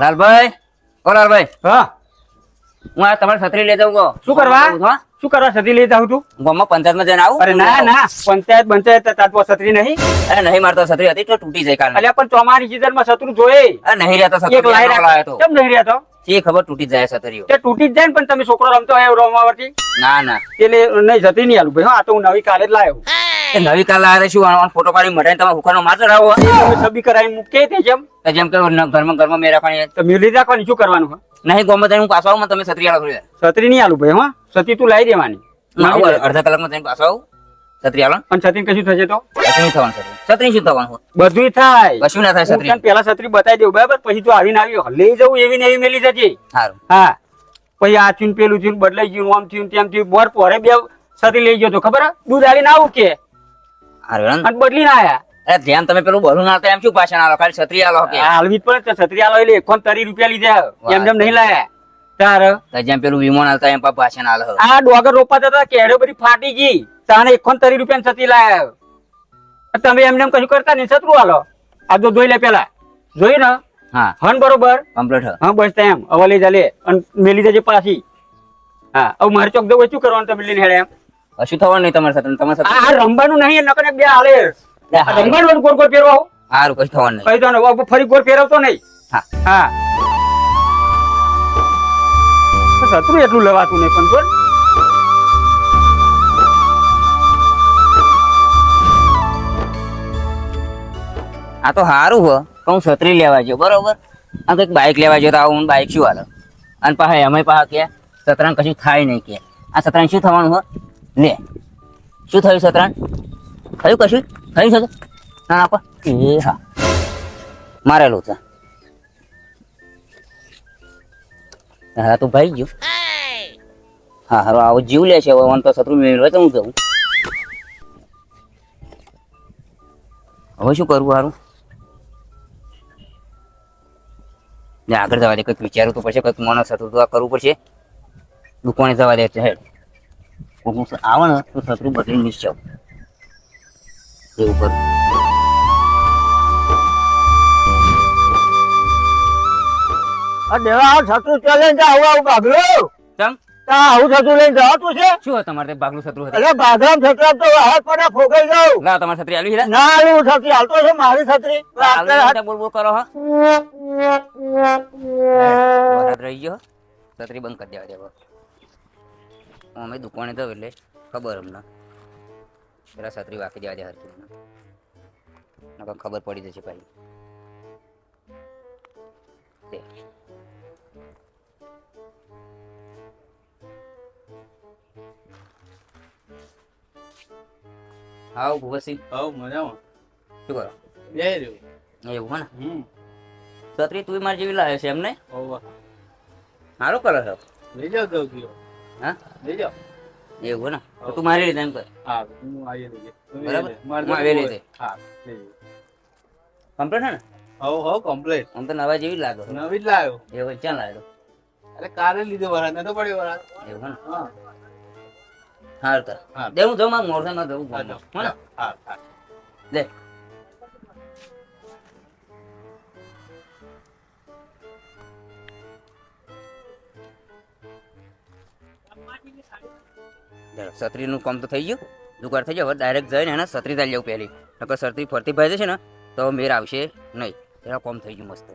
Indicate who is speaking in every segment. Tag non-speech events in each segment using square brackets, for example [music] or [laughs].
Speaker 1: લાલભાઈ? ઓ લાલભાઈ.
Speaker 2: હા.
Speaker 1: હું આ તમારી છત્રી લઈ જાઉં
Speaker 2: શું કરવા? શું કરવા છત્રી લઈ જાઉં તું?
Speaker 1: ગામમાં પંચાયતમાં જઈને આવું.
Speaker 2: અરે ના ના. પંચાયત પંચાયત તાત્વા છત્રી નહીં.
Speaker 1: અરે નહીં મારતો છત્રી હતી તો તૂટી જાય કાલે
Speaker 2: અલ્યા પણ ચોમારી સીઝનમાં શત્રુ જોયે
Speaker 1: અરે નહીં રહેતો
Speaker 2: એક
Speaker 1: છત્રી
Speaker 2: લાઈ
Speaker 1: લાવ્યો લાવ્યો તો?
Speaker 2: કેમ નહીં રહેતો
Speaker 1: એ ખબર તૂટી જાય છત્રીઓ?
Speaker 2: તે તૂટી જ જાય ને પણ તમે છોકરો રમતો હોય રોમાવરથી
Speaker 1: ના ના.
Speaker 2: એટલે નહીં જતી નહીં આલુ ભાઈ હા આ તો હું નવી કાલે જ લાવ્યો
Speaker 1: એ નવી કાલ લાવે શું આનો ફોટો પાડી મઢાઈને તમે હુકાનો રહો
Speaker 2: તમે સબી કરાઈ મૂકે તે જેમ.
Speaker 1: તો જેમ કે ઘરમાં ઘરમાં મેં રાખવાની
Speaker 2: તો મેલી રાખવાની શું કરવાનું
Speaker 1: નહીં ગોમાં તને હું પાછો આવું તમે છત્રી આલો.
Speaker 2: છત્રી નહીં આલું ભાઈ હા? છત્રી તું લાવી દેવાની.
Speaker 1: અડધા કલાકમાં તને પાછો આવું. છત્રી આલો.
Speaker 2: પણ છત્રી કશું થશે તો?
Speaker 1: કશું નહીં થવાનું છત્રી. છત્રી શું થવાનું
Speaker 2: બધું થાય.
Speaker 1: કશું ના થાય છત્રી.
Speaker 2: પેલા છત્રી બતાવી દેવું બરાબર? પછી તું આવીને આવ્યો લઈ જવું એવી ને એવી મેલી જજે.
Speaker 1: સારું
Speaker 2: હા. પછી આ થયું પેલું થયું બદલાઈ ગયું આમ થયું તેમ થયું. બોર પોરે બે છત્રી લઈ ગયો તો ખબર દૂધ આવીને આવું કે. અને બદલી ના આયા.
Speaker 1: અરે જેમ તમે પેલું બોલું ના એમ શું પાછા ના આલો? ખાલી છત્રી આલો કે?
Speaker 2: હાલવી પડે તો છત્રી આલો એટલે એકોન તરી રૂપિયા લીધા. એમ જેમ નહીં લાયા. તાર.
Speaker 1: જેમ પેલું વિમાન આવતા એમ પાછા ના આલો
Speaker 2: આ ડોગર રોપાતા હતા કેડો બધી ફાટી ગઈ. તાને એકોન તરી રૂપિયા છત્રી લાયા. તમે એમ એમ કશું કરતા નહીં છત્રું આલો. આ તો જોઈ લે પેલા. જોઈ ને?
Speaker 1: હા.
Speaker 2: હન બરોબર?
Speaker 1: કમ્પ્લીટ હ.
Speaker 2: બસ એમ. અવલે જાલે જા અને મેલી જજે પાછી. હા હવે મારે ચોક જવું શું કરવાનું તમે લઈને હેડે એમ?
Speaker 1: કશું થવાનું નહીં તમારી સાથે? તમારી
Speaker 2: આ
Speaker 1: સાથે
Speaker 2: આ રમવાનું નહીં નકર બે હાલે. રમવાનું ગોળ ગોળ ફેરવા
Speaker 1: સારું કશું થવાનું નહીં.
Speaker 2: કહી દો ફરી ગોર ફેરવતો નહીં.
Speaker 1: હા.
Speaker 2: હા. સત્રું એટલું લેવાતું નહીં પણ બોલ
Speaker 1: આ તો સારું હો. તો હું છત્રી લેવા જો બરોબર? આ કંઈક બાઇક લેવા જો તો આવું બાઇક શું હાલો? અને પાછા એમાંય પાછા કે સતરાણ કશું થાય નહીં કે. આ સતરાણ શું થવાનું હો? લે. શું થયું સતરાણ થયું કશું? થયું છે ના ના એ હા. મારેલું છે. હા, તું ભાઈ ગયું. હા હા આવું જીવ લે છે. હવે તો શત્રુ મેળવે, તો હું જઉં? હવે શું કરવું ને આગળ જવા દે, કંઈક વિચારવું તો પડશે, કંઈક મને આ કરવું પડશે. દુકાને જવા દે છે હેડ. નું આવે ને તો શત્રુ બદલી નિશ્ચવ એવું કરું
Speaker 2: દેવા છત્રું ચાલે ને આવું આવું ભાગલો.
Speaker 1: ચમ?
Speaker 2: આવું છત્રું લઈને જવાતું છે?
Speaker 1: શું તમારે ભાગલું શત્રુ હતું?
Speaker 2: એટલે છત્રા તો હાથ પડે ફોગાઈ જાઉં.
Speaker 1: ના તમારી છત્રી આવી છે?
Speaker 2: ના છત્રી હાલતો છે મારી છત્રી.
Speaker 1: બોલ બોલ કરો હા. રહી ગયો છત્રી બંધ કરી દેવા દેવા અમે દુકાને જવું એટલે ખબર અમને. પેલા છત્રી વાંકી દેવા દે હરકી ખબર પડી જશે ભાઈ. તે. હાઉ ભૂપતસિંહ
Speaker 3: હાઉ મજામાં.
Speaker 1: શું કરો?
Speaker 3: જય રહ્યું.
Speaker 1: એવું હે ને? છત્રી તું મારી જેવી લાવે છે એમને? હારો કલર છો.
Speaker 3: લઈ જાવ ગયો.
Speaker 1: હા?
Speaker 3: લઈ
Speaker 1: એવું ને તો મારી રીતે એમ કર.
Speaker 3: હા હું આવી લઈ
Speaker 1: બરાબર.
Speaker 3: લઈ જાઓ. મારે
Speaker 1: હું આવી
Speaker 3: હોય. હા લઈ
Speaker 1: કમ્પ્લીટ હે ને?
Speaker 3: હો હો કમ્પ્લીટ
Speaker 1: આમ તો નવા જેવી જ લાગો
Speaker 3: નવી જ લાવ્યો
Speaker 1: એવું ક્યાં લાવ્યો
Speaker 3: અરે કાલે લીધો વરાત નતો પડ્યો વરાત
Speaker 1: એવું હે ને?
Speaker 3: હા.
Speaker 1: હારું
Speaker 3: હા.
Speaker 1: દે હું જઉં મારા મોરસામાં ને
Speaker 3: હા હા.
Speaker 1: દે. છત્રીનું કામ તો થઈ ગયું. દુકાળ થઈ ગયો, હવે ડાયરેક્ટ જઈને એને છત્રી ચાલી જવું પહેલી. નકર છત્રી ફરતી ભાઈ જશે ને, તો મેર આવશે નહીં. એના કામ થઈ ગયું મસ્ત.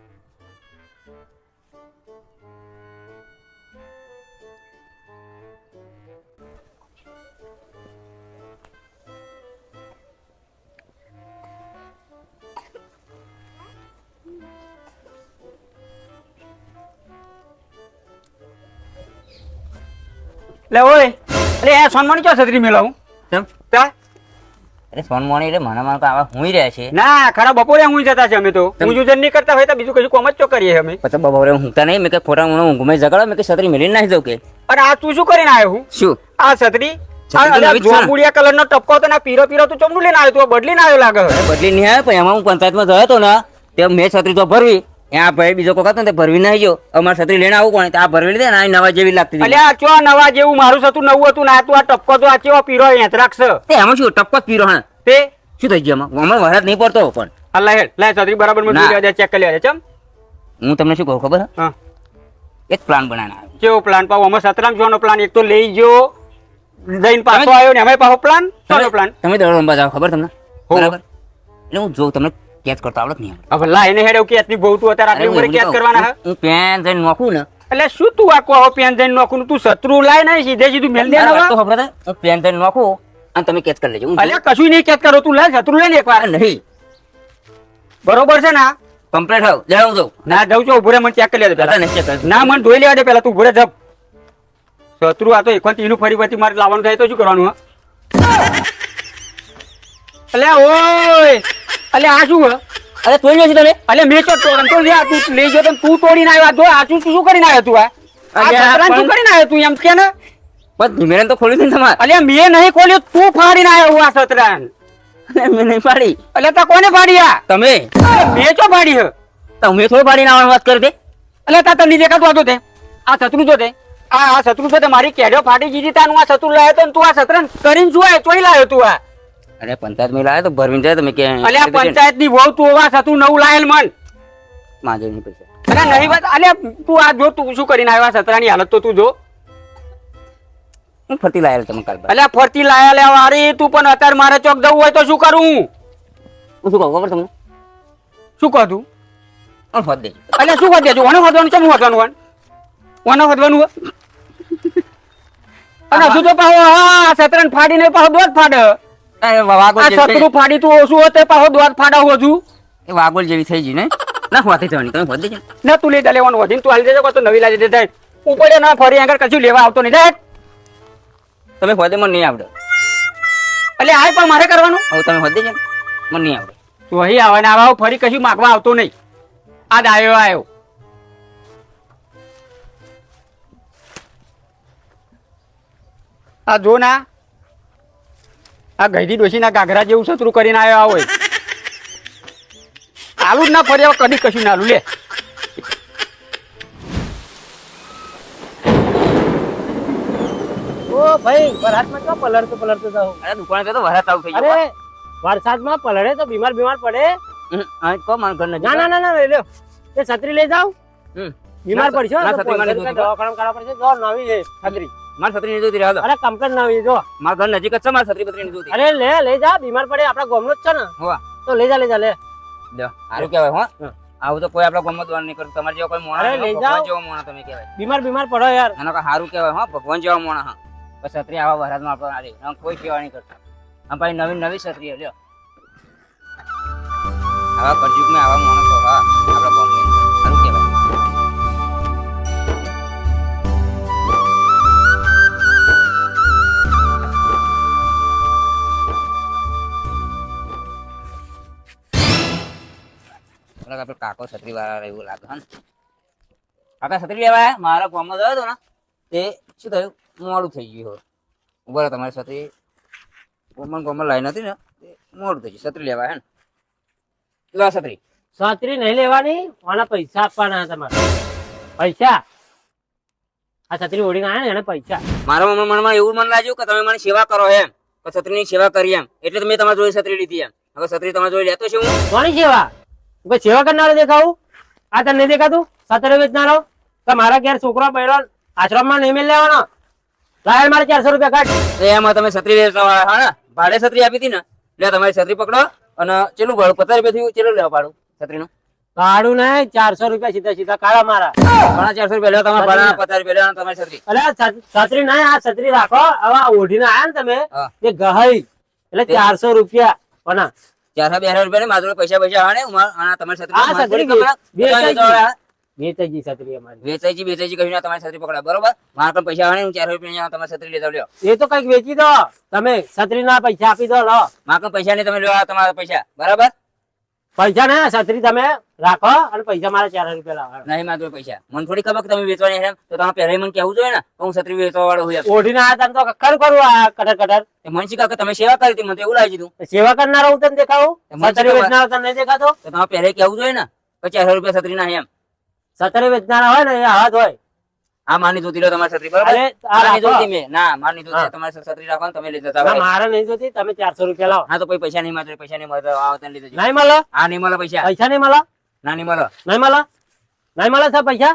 Speaker 2: લે ઓય. અરે આ સોનમાની ચો છત્રી મેલાવું
Speaker 1: કેમ
Speaker 2: તા.
Speaker 1: અરે સોનમોણી એટલે મને મને આવા હુંઈ રહ્યા છે.
Speaker 2: ના ખરા બપોરે હું જતા છે અમે તો. હું નહીં કરતા હોય તો બીજું કશું કોમ જ ચો કરીએ અમે.
Speaker 1: પછી બપોરે ઊંઘતા નહીં મેં કે ખોટા હું ઊંઘમાં જગાડો મેં કે છત્રી મેલી નાખી દઉં કે.
Speaker 2: અરે આ તું શું કરીને આવ્યો હું?
Speaker 1: શું?
Speaker 2: આ છત્રી? જોબુડિયા કલર નો. ટપકો હતો ને પીરો પીરો તું ચમડું લઈને આવ્યો તું બદલીને આવ્યો લાગે.
Speaker 1: બદલી નહીં આવે પણ એમાં હું પંચાયતમાં ગયો હતો ને તે મેં છત્રી તો ભરવી. ત્યાં ભાઈ બીજો કોક હતો ને ભરવી નહીં ગયો. અમારે છત્રી લઈને આવું કોણ? આ ભરવી લીધે ને આ નવા જેવી લાગતી હતી.
Speaker 2: અલ્યા આ ચો નવા જેવું? મારું સતું નવું હતું ને આ તું આ ટપકો તો આ ચેવો પીરો એંતરાક્ષ
Speaker 1: તે એમાં શું ટપકો જ પીરો હા?
Speaker 2: તે?
Speaker 1: શું થઈ ગયું અમારે વરસાદ નહીં પડતો પણ.
Speaker 2: અલ્લા હેડ લે છત્રી
Speaker 1: બરાબરમાં
Speaker 2: જોઈ લેવા ચેક કરી લેવા ચમ.
Speaker 1: હું તમને શું કહું ખબર હે? એક પ્લાન બનાવીને આવ્યો.
Speaker 2: કેવો પ્લાન પાવ અમાર સતરામ જોનો પ્લાન એક તો લઈ ગયો. જઈને પાછો આવ્યો ને અમે પાછો પ્લાન શાનો પ્લાન
Speaker 1: તમે દડો રમવા જાવ ખબર તમને? બરાબર? એટલે હું જોઉં તમને કેચ કરતો આવડત નહીં.
Speaker 2: હવે લા એને હેડે કે આટલી બહુ તું અત્યારે આટલી ઉંમરે
Speaker 1: એવું
Speaker 2: કરવાના હે
Speaker 1: હું પેન જઈને નોખું ને.
Speaker 2: એટલે શું તું આ કહો પેન જઈને નોખું તું શત્રુ લાય ને સીધે સીધું મેલ દે ને.
Speaker 1: તો ખબર હું પેન જઈને નોખું અને તમે કેચ કરી લેજો. હું
Speaker 2: કશું નહીં કેચ કરો તું લે શત્રુ લે ને એકવાર
Speaker 1: નહીં.
Speaker 2: બરોબર છે ને
Speaker 1: કમ્પ્લેટ હોવ. જરા હું
Speaker 2: ના જઉં છું ઉભરે મને ચેક કરી લેજો
Speaker 1: પેલા
Speaker 2: ના મને ધોઈ લેવા દે પેલા તું ઉભરે જપ. શત્રુ આ તો એકવાર એનું ફરી પછી મારે લાવવાનું થાય તો શું કરવાનું હા? એટલે ઓય! અલ્યા આ શું
Speaker 1: અરે તોડી લેજો તમે?
Speaker 2: અલ્યા મેં તો તોડન તો લ્યા તું લઈ ગયો તો તું તોડીને આવ્યો. જો આ શું શું કરીને આવ્યો તું આ? આ શું કરીને આવ્યો તું એમ કે ને?
Speaker 1: બસ ધીમેરન તો ખોલી દીધી તમારે?
Speaker 2: અલે મેં નહીં ખોલ્યું તું ફાડીને આવ્યો આ
Speaker 1: અને મેં નહીં પાડી
Speaker 2: અલ્યા તા કોને પાડી આ?
Speaker 1: તમે?
Speaker 2: મેં ચો ફાડી હે?
Speaker 1: તમે થોડી પાડીને આવવાની વાત કરી દે.
Speaker 2: અલે તા તને દેખાતું આ તો તે આ શત્રુ જો તે આ આ શત્રુ છે તે મારી કેડ્યો ફાટી જીધી તાનું આ શત્રુ લાયો તો તું આ શત્રન કરીને શું તોય લાયો તું આ?
Speaker 1: અરે પંચાયત મેં લાયા તો ભરવી જાય તમે કે
Speaker 2: અલે પંચાયતની વહુ તું ઓવા શત્રુ નવું લાયેલ મન.
Speaker 1: માજે નહીં પૈસા.
Speaker 2: અરે નહીં વાત અલે તું આ જો તું શું કરીને આવ્યા સતરાની હાલત તો તું જો.
Speaker 1: હું ફરતી લાયેલ તમે કાલ
Speaker 2: અલે ફરતી લાયેલ અરે તું પણ અત્યારે મારે ચોક જવું હોય તો શું કરું?
Speaker 1: હું શું કહું ખબર તમને?
Speaker 2: શું કહું તું?
Speaker 1: હું ફોદ દેજો
Speaker 2: અલ્યા શું કરી દેજો ઓને વધવાનું કેમ વધવાનું હોય? ઓને વધવાનું હોય? [laughs] અને હજુ તો પાહો હા સતરન ફાડીને પાહો દોત ફાડે.
Speaker 1: જેવી
Speaker 2: સતરું ફાડી તું ઓછું હોતે પાહો દોત ફાડા હજુ.
Speaker 1: એ વાગોલ જેવી થઈ ગઈ ને? ના હોતી થવાની તમે ફોદ દેજો.
Speaker 2: ના તું લેતા લેવાનું વધીને તું હાલી દેજો તો નવી લાવી દે થાય ઉપડે ના ફરી આગળ કશું લેવા આવતો નહીં જાય.
Speaker 1: તમે ફોદે મને નહીં આવડે.
Speaker 2: એટલે આ પણ મારે કરવાનું?
Speaker 1: હવે તમે ફોદ જ મને નહીં આવડે.
Speaker 2: તું અહીં આવે ને આવા ફરી કશું માગવા આવતો નહીં. આ ડાયો આવ્યો આ જો ના આ ગઈડી ડોશીના ગાઘરા જેવું શત્રુ કરીને આવ્યો હોય. આલું જ ના ફરી કદી કશું ના આલું. લે.
Speaker 4: ઓ ભાઈ વરસાદમાં ક્યાં પલળતો પલળતો જાઓ.
Speaker 1: અરે દુકાને તો વરસાદ ચાલુ થઈ ગયો.
Speaker 4: અરે વરસાદમાં પલળે તો બીમાર બીમાર પડે.
Speaker 1: હમ, હા, કહો મારા ઘર.
Speaker 4: ના ના ના ના લઈ લો. એ છત્રી લઈ જાવ
Speaker 1: હમ.
Speaker 4: બીમાર પડશો.
Speaker 1: ના,
Speaker 4: તો
Speaker 1: છત્રી મારે
Speaker 4: પોલીસ
Speaker 1: જોતી
Speaker 4: દવાખાનામાં કાઢવા પડશે. જો નવી છે છત્રી.
Speaker 1: મારી છત્રી નહીં જોતી.
Speaker 4: અરે કમ્પ્લેટ નવી જો.
Speaker 1: મારા ઘર નજીક જ છે મારા છત્રી પત્રી નહીં જોતી.
Speaker 4: અરે લે લઈ જા બીમાર પડે આપડા ગામનો જ છે ને.
Speaker 1: હોવા.
Speaker 4: તો લઈ જા લઈ જા લે.
Speaker 1: લ્યો, સારું કહેવાય હો. આવું તો કોઈ આપણા ગામમાં દોડ નહીં કરતું. તમારે જેવો કોઈ મોણા
Speaker 4: અરે, લઈ જાઓ.
Speaker 1: જેવો મોણા તમે કહેવાય.
Speaker 4: બીમાર બીમાર પડો યાર.
Speaker 1: એનો કા સારું કહેવાય હો ભગવાન જેવા મોણા હા. બસ છત્રી આવા વરસાદમાં માં આલી. આમ કોઈ કહેવા નહીં કરતા. આમ પાછી નવી નવી છત્રી લ્યો. આવા કળયુગમાં આવા માણસો હા આપડા ગામની થોડાક આપણે કાકો છત્રી વાળા એવું લાગે હા? કાકા છત્રી લેવા મારા ગામમાં ગયો હતો ને. તે શું થયું? મોડું થઈ ગયું ઊભા રહો તમારી છત્રી ગામમાં ગામમાં લાઈન હતી ને. તે મોડું થઈ ગયું. છત્રી લેવા હે ને? લો છત્રી.
Speaker 4: છત્રી નહીં લેવાની આના પૈસા આપવાના તમારે. પૈસા? આ છત્રી ઓળીને આવ્યા ને એને પૈસા.
Speaker 1: મારા મનમાં એવું મન લાગ્યું કે તમે મને સેવા કરો એમ છત્રીની સેવા કરી એમ. એટલે મેં તમારી જોડે છત્રી લીધી એમ. હવે છત્રી તમારી જોડે લેતો છું હું
Speaker 4: કોની સેવા? કોઈ સેવા કરનારો દેખાવું? આ તને નહીં દેખાતું? સતરે વેચનારો? કે મારા ઘેર છોકરો પહેરો આશ્રમમાં નહીં મેળ લેવાનો? લાય મારે ચારસો રૂપિયા કાઢ.
Speaker 1: એમાં તમે છત્રી વેચવા હા ને? ભાડે છત્રી આપી હતી ને? એટલે તમારી છત્રી પકડો અને ચેલું ભાડું? પચાસ રૂપિયા થયું ચેલું લેવા ભાડું છત્રીનું?
Speaker 4: ભાડું નહીં ચારસો રૂપિયા સીધા સીધા કાઢા મારા.
Speaker 1: ઘણા ચારસો રૂપિયા લેવા તમારા ભાડા પચાસ રૂપિયા લેવા તમારી છત્રી.
Speaker 4: અરે છત્રી નહીં આ છત્રી રાખો. હવે ઓઢીને આયા ને તમે એ ગહાઈ. એટલે ચારસો રૂપિયા. કોના
Speaker 1: ચારસો બે રૂપિયા માત્ર મારા પૈસા પૈસા આવે ને તમારી છત્રી
Speaker 4: આ છત્રી અમારી.
Speaker 1: વેચાઈજી વેચાઈજી કહીને તમારી છત્રી પકડા બરોબર? મારા પણ પૈસા આવે ને હું ચાર રૂપિયા તમારી છત્રી લેતા લ્યો.
Speaker 4: એ તો કંઈક વેચી દો. તમે છત્રી ના પૈસા આપી દો લો.
Speaker 1: મારા પૈસા નહીં તમે લ્યો તમારા પૈસા. બરાબર?
Speaker 4: પૈસા ને છત્રી તમે રાખો અને પૈસા મારા ચાર રૂપિયા લાવો.
Speaker 1: નહીં મારા પૈસા. મને થોડી ખબર તમે વેચવાની છે. તો તમે પહેલા મને કેવું જોઈએ ને હું છત્રી વેચવા વાળો હોય.
Speaker 4: ઓઢીને આયા તમે તો કખર કરું આ કટર કટર.
Speaker 1: એ મને શીખા કે તમે સેવા કરી હતી મને એવું લાગી દીધું
Speaker 4: સેવા કરનારો હું તને દેખાવું? છત્રી વેચનારો તને નહીં દેખાતો?
Speaker 1: તો તમે પહેલા કેવું જોઈએ ને કે ચારસો રૂપિયા છત્રી ના એમ.
Speaker 4: છત્રી વેચનારા હોય ને એ આવા જ હોય.
Speaker 1: આ માની જોતી લો તમારી છત્રી બરાબર?
Speaker 4: અરે
Speaker 1: માની જોતી મે. ના માની જોતી
Speaker 4: હા.
Speaker 1: તમારી છત્રી રાખો તમે લઈ જતા
Speaker 4: ના. મારે નહીં જોતી તમે ચારસો રૂપિયા લાવો.
Speaker 1: હા તો કોઈ પૈસા નહીં માત્ર પૈસા નહીં મળે આવો તને લઈ જજો.
Speaker 4: નહીં મળે?
Speaker 1: હા નહીં મળે પૈસા.
Speaker 4: પૈસા નહીં મળે?
Speaker 1: ના નહીં મળે.
Speaker 4: નહીં મળે? નહીં મળે સા પૈસા?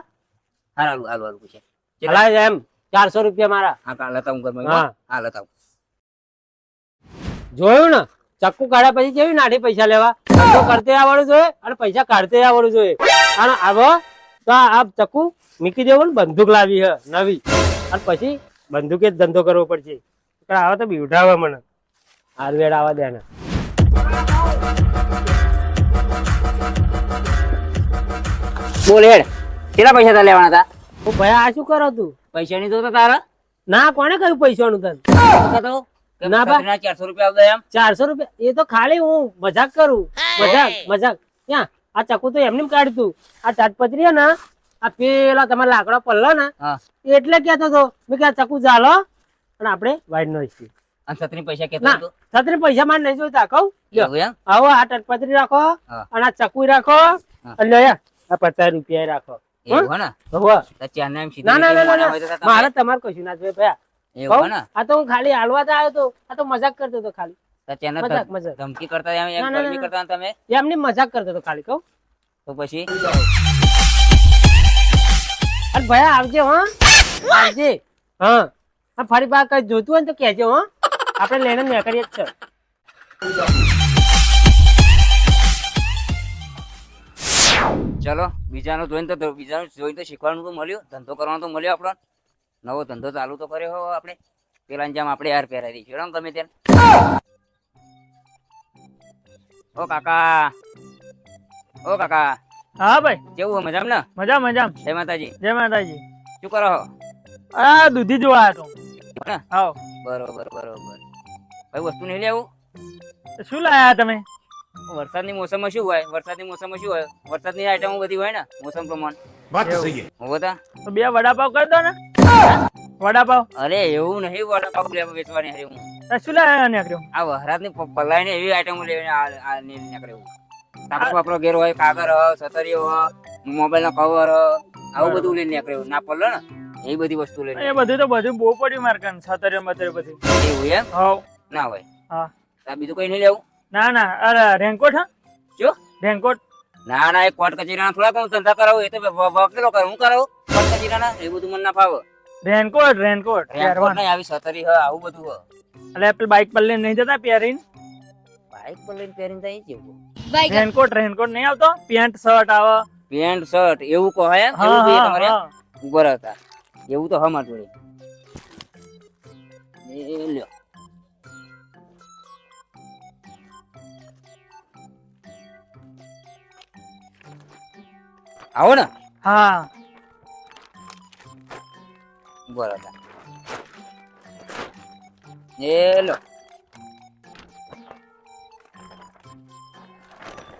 Speaker 1: હા હાલો હાલો હાલો પૂછે.
Speaker 4: ચલા. એમ 400 રૂપિયા મારા.
Speaker 1: હા કા લતા હું ઘરમાં
Speaker 4: હા.
Speaker 1: હા લતા હું.
Speaker 4: જોયું ને? ચક્કુ કાઢ્યા પછી કેવી નાઠી પૈસા લેવા? કરતે આવડવું જોઈએ અને પૈસા કાઢતે આવડવું જોઈએ. અને આવો. તો આ ચકુ મૂકી દેવું ને બંદૂક લાવી હે નવી. અને પછી બંદૂકે જ ધંધો કરવો પડશે. આવા તો બીવડાવે મને. હારવેડ આવા દે ને
Speaker 1: બોલ હેડ. કેટલા પૈસા તારે લેવાના હતા?
Speaker 4: હું ભાઈ આ શું કરો તું?
Speaker 1: પૈસાની તો તારા.
Speaker 4: ના કોને કહ્યું પૈસાનું તને?
Speaker 1: તો
Speaker 4: ના બા.
Speaker 1: ચારસો રૂપિયા એમ.
Speaker 4: ચારસો રૂપિયા? એ તો ખાલી હું. મજાક કરું. મજાક મજાક. ક્યાં? આ ચકુ તો એમને કાઢતું. આ તાટપત્રી હે ને આ પેલા તમારા લાકડા પલ્લો ને એટલે કેતો હતો મેં કે આ ચકુ ચાલો અને આપણે વાઈડ નો છીએ
Speaker 1: છત્રી પૈસા કેતો
Speaker 4: છત્રી પૈસા મારે નહીં જોઈતા કહું. આવો આ તાટપત્રી રાખો અને આ ચકુ રાખો અને આ પચાસ રૂપિયા રાખો. મારે તમારે કશું ના જોઈએ આ તો હું ખાલી હાલવા આવ્યો તો આ તો મજાક કરતો હતો ખાલી.
Speaker 1: તો ચારના
Speaker 4: મજાક મજાક.
Speaker 1: ધમકી કરતા એમ એમ
Speaker 4: ના, ના,
Speaker 1: ગરમી કરતા તમે?
Speaker 4: એમની મજાક કરતો હતો ખાલી કહું.
Speaker 1: તો પછી?
Speaker 4: અરે ભયા આવજે હો. આવજે. હા. હા ફરી પાક કઈ જોતું હોય તો કહેજો હો. આપણે લઈને નીકળીએ જ છે.
Speaker 1: ચલો બીજાનું જોઈને તો તો બીજાનું જોઈને તો શીખવાનું તો મળ્યું. ધંધો કરવાનો તો મળ્યો આપણો. નવો ધંધો ચાલુ તો કર્યો હો આપણે. પેલા જેમ આપણે યાર પહેરાવી દઈશું ગમે તેને ઓ કાકા. ઓ કાકા.
Speaker 5: હા ભાઈ.
Speaker 1: કેવું મજામ ને?
Speaker 5: મજા મજામ.
Speaker 1: જય માતાજી.
Speaker 5: જય માતાજી.
Speaker 1: શું કરો
Speaker 5: આ દૂધી જોવા આવ્યો હતો
Speaker 1: હા બરોબર બરોબર. ભાઈ વસ્તુ નહીં લેવું?
Speaker 5: શું લાયા તમે?
Speaker 1: વરસાદની મોસમમાં શું હોય? વરસાદની મોસમમાં શું હોય? વરસાદની આઈટમો બધી હોય ને મોસમ પ્રમાણે.
Speaker 6: વાત સહી હે
Speaker 1: બતા તો?
Speaker 5: બે વડાપાવ કરી દો ને. વડાપાવ.
Speaker 1: અરે એવું નહીં વડાપાવ લેવા વેચવાની હરી હું.
Speaker 5: શું નીકળ્યો
Speaker 1: આ પલાઈને એવી આઈટમો લઈને આ આ ને નીકળે એવું કાપડ વાપરો ઘેર હોય કાગળ હોય સતરીઓ હોય મોબાઈલ નો કવર આવું બધું લઈને નીકળ્યો. ના પડે ને. એ બધી વસ્તુ લઈને.
Speaker 5: એ બધું તો બધું બહુ પડ્યું મારે કાન છતરે બતરે બધું
Speaker 1: એવું એમ?
Speaker 5: હવ.
Speaker 1: ના હોય.
Speaker 5: હા.
Speaker 1: બીજું કઈ નહીં લેવું?
Speaker 5: ના ના. અરે રેનકોટ હા?
Speaker 1: જો.
Speaker 5: રેનકોટ.
Speaker 1: ના ના એ કોટ કચેરીના થોડા કોણ ધંધા કરાવું એ તો વકીલો કરું હું કરાવું? કોટ કચેરીના? એ બધું મને ના ફાવે.
Speaker 5: રેનકોટ રેનકોટ
Speaker 1: રેનકોટ નહીં આવી સતરી હા આવું બધું હોય.
Speaker 5: એટલે પેલી બાઇક પર લઈને નહીં જતા પહેરીને
Speaker 1: બાઈક પર લઈને પહેરીને જાય કેવું
Speaker 5: રેનકોટ રેનકોટ નહીં આવતો? પેન્ટ શર્ટ આવે?
Speaker 1: પેન્ટ શર્ટ એવું કહો
Speaker 5: હે?
Speaker 1: એવું જોઈએ તમારે? ઊભો રહેતા એવું તો હમાર જોડે એ લ્યો. આવો ને.
Speaker 5: હા.
Speaker 1: ઊભો એ લો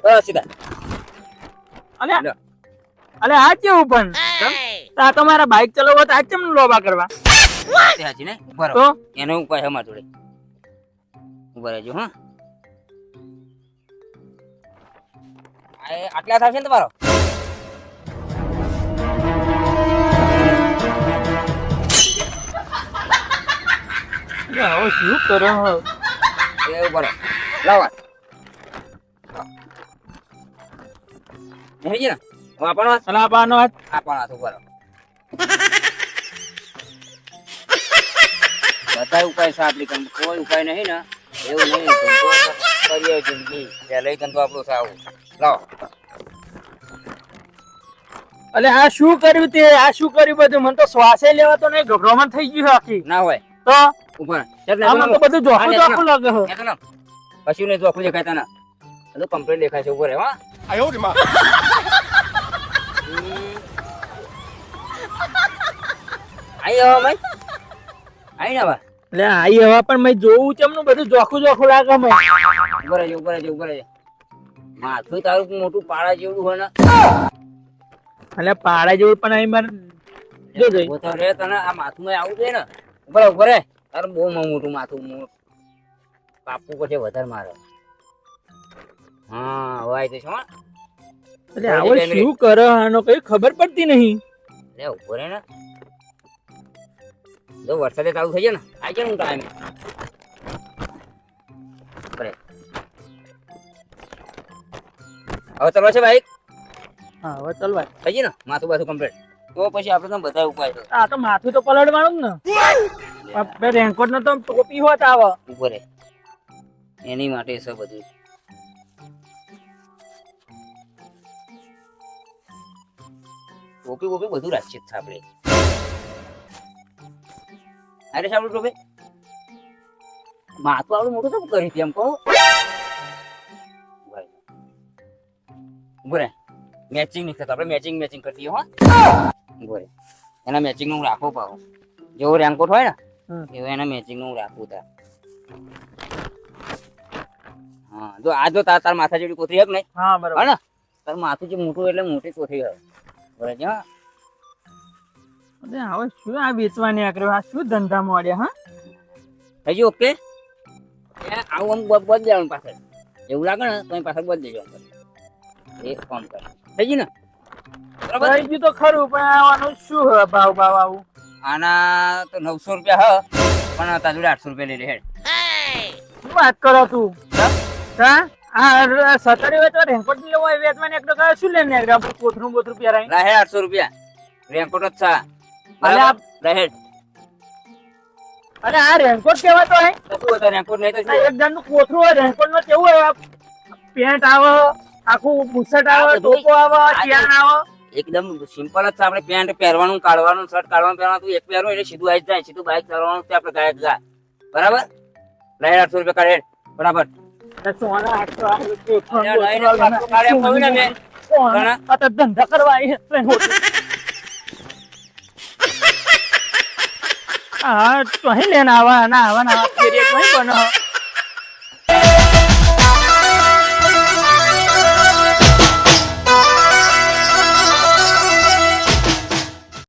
Speaker 1: બસ સીધા
Speaker 5: અલે અલે આ કેવું પણ? તો આ તમારા બાઇક ચલાવવા તો આ કેમ લોબા કરવા?
Speaker 1: સાચી ને? રહો.
Speaker 5: તો?
Speaker 1: એનો ઉપાય હમાર જોડે. ઊભા રહેજો હા. એ આટલા થશે ને તમારો?
Speaker 5: હવે શું કરો
Speaker 1: એ નહીં ને બધા ઉપાય છે આપણી કોઈ ઉપાય નહીં ને. એવું નહીં કરીએ જિંદગી. પહેલા ધંધો આપણો આવું લાવો.
Speaker 5: અલે આ શું કર્યું તે? આ શું કર્યું બધું? મને તો શ્વાસે લેવા તો નહીં ગભરામણ થઈ ગયું આખી.
Speaker 1: ના હોય.
Speaker 5: તો?
Speaker 1: ઊભા રહો.
Speaker 5: આમાં તો બધું જોખું જોખું લાગે છે.
Speaker 1: એ કશું નહીં જોખું દેખાતા ના. બધું કમ્પ્લીટ દેખાય છે ઊભો રહે હા આઈ હવે ભાઈ. આઈ ને હવે.
Speaker 5: એટલે આઈ હવા પણ મેં જોવું ચમનું બધું જોખું જોખું લાગે
Speaker 1: ઉપર રહેજો માથું તારું મોટું પાડા જેવું હોય ને?
Speaker 5: એટલે પાડા જેવું પણ અહીં મારે જો જોઈ.
Speaker 1: તને આ માથું આવું છે ને. ઉપર ઉપર તારું બહુ મોટું માથું કાપવું પડશે વધારે મારે. હા વાય તો હો.
Speaker 5: એટલે આવો શું કરે આનો કઈ ખબર પડતી નહીં.
Speaker 1: લે ઊભો રે ને. જો વરસાદે ચાલુ થઈ જાય ને જાય ને ટાઈમ હવે ચલો છે ભાઈ?
Speaker 5: હા હવે ચાલ ભાઈ
Speaker 1: થઈ ગયું ને? માથું બાથું કમ્પ્લીટ તો પછી આપણે તો બધા ઉપાય તો
Speaker 5: આ તો માથું તો પલળવાનું ને. રેનકોટ નો તો ટોપી હોત આવે.
Speaker 1: ઉપર એની માટે છે બધું. ટોપી બોપી બધું રાખીએ જ છે આપણે. અરે સાંભળું ટોપી. માથું આવડું મોટું તો કરી હતી એમ કહું? ઊભો મેચિંગ નહીં થતું આપણે મેચિંગ મેચિંગ કરતી હો. રહે. એના મેચિંગનું રાખો પાહો જેવો રેનકોટ હોય ને. એવો એના મેચિંગનું રાખવું તા. હા જો આ જો તાર તાર માથા જેવી કોથળી હક નહીં
Speaker 5: હા બરાબર.
Speaker 1: હા ને? તાર માથું જે મોટું એટલે મોટી કોથળી હક. બરાબર છે
Speaker 5: અરે હવે શું આ વેચવાની આકરે? આ શું ધંધા મોડ્યા હા?
Speaker 1: થઈ ઓકે? એ આવું આમ બધ દેવાનું પાછળ. એવું લાગે ને તો પાછળ બધ દેવાનું એ કામ કર. થઈ ગયું ને? બરાબર?
Speaker 5: થઈ ગયું તો ખરું પણ આવવાનું શું ભાવ ભાવ આવું?
Speaker 1: આના તો નવસો રૂપિયા હ પણ તાર જોડે આઠસો રૂપિયા લઈ લે હેડ.
Speaker 5: શું વાત કરો તું? હા? આ સતરી વેચવા રેન્કોટ લેવો હોય વેચવાની એકડો કયો શું લઈને નીકળ્યા આપણે કોથરું બોથરું પહેરાય
Speaker 1: હેડ આઠસો રૂપિયા. રેન્કોટ જ છા.
Speaker 5: અલે
Speaker 1: આપ રહે
Speaker 5: અરે આ રેનકોટ હે
Speaker 1: તો શું હતો રેનકોટ નહીં તો શું?
Speaker 5: એક જાતનું કોથરું હોય રેનકોટનું કેવું હોય? પેન્ટ આવે આખું બુશર્ટ આવે ટોપો આવે ચિયાન આવે.
Speaker 1: એકદમ સિમ્પલ જ છે. આપણે પેન્ટ પહેરવાનું કાઢવાનું શર્ટ કાઢવાનું પહેરવાનું. તું એક પહેરવું એટલે સીધું આવી જાય. સીધું બાઇક ચલાવવાનું છે આપણે ગાયક ગા બરાબર? લઈ આઠસો રૂપિયા કાઢે. બરાબર લઈને
Speaker 5: ધંધા કરવા [laughs] હા તો અહીં આવા ના આવા ના